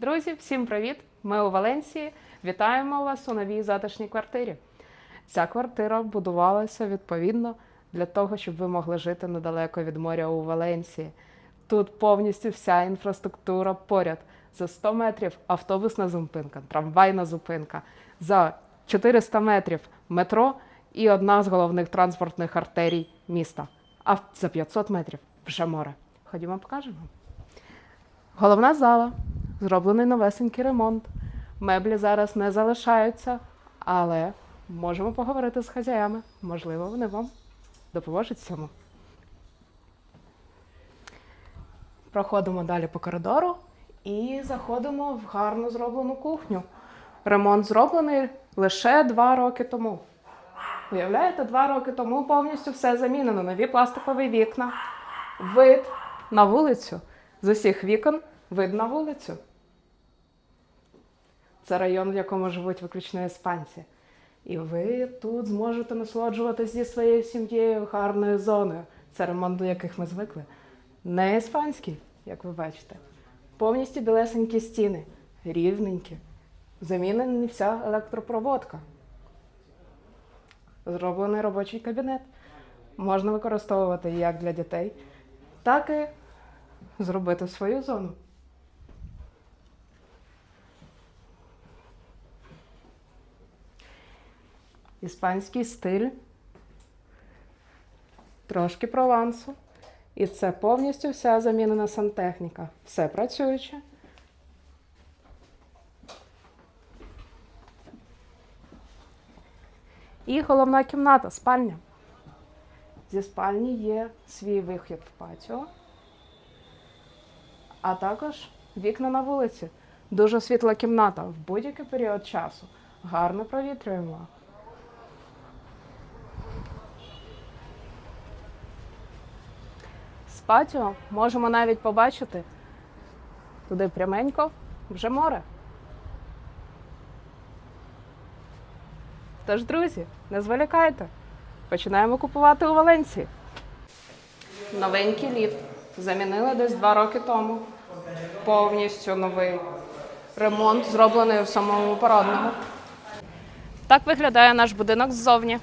Друзі, всім привіт! Ми у Валенції. Вітаємо вас у новій затишній квартирі. Ця квартира будувалася відповідно для того, щоб ви могли жити недалеко від моря у Валенції. Тут повністю вся інфраструктура поряд. За 100 метрів автобусна зупинка, трамвайна зупинка, за 400 метрів метро і одна з головних транспортних артерій міста. А за 500 метрів вже море. Ходімо, покажемо. Головна зала, зроблений новесенький ремонт. Меблі зараз не залишаються, але можемо поговорити з хазяями. Можливо, вони вам допоможуть цьому. Проходимо далі по коридору і заходимо в гарно зроблену кухню. Ремонт зроблений лише два роки тому. Уявляєте, два роки тому повністю все замінено. Нові пластикові вікна, вид на вулицю. З усіх вікон вид на вулицю. Це район, в якому живуть виключно іспанці. І ви тут зможете насолоджуватися зі своєю сім'єю гарною зоною. Це ремонт, до яких ми звикли. Не іспанський, як ви бачите. Повністю білесенькі стіни, рівненькі. Замінена вся електропроводка. Зроблений робочий кабінет. Можна використовувати як для дітей, так і зробити свою зону. Іспанський стиль, трошки провансу. І це повністю вся замінена сантехніка. Все працююче. І головна кімната, спальня. Зі спальні є свій вихід в патіо, а також вікна на вулиці. Дуже світла кімната в будь-який період часу. Гарно провітрюємо. Патіо можемо навіть побачити туди пряменько вже море. Тож, друзі, не зволікайте. Починаємо купувати у Валенції. Новенький ліфт. Замінили десь два роки тому. Повністю новий ремонт, зроблений у самому парадному. Так виглядає наш будинок ззовні.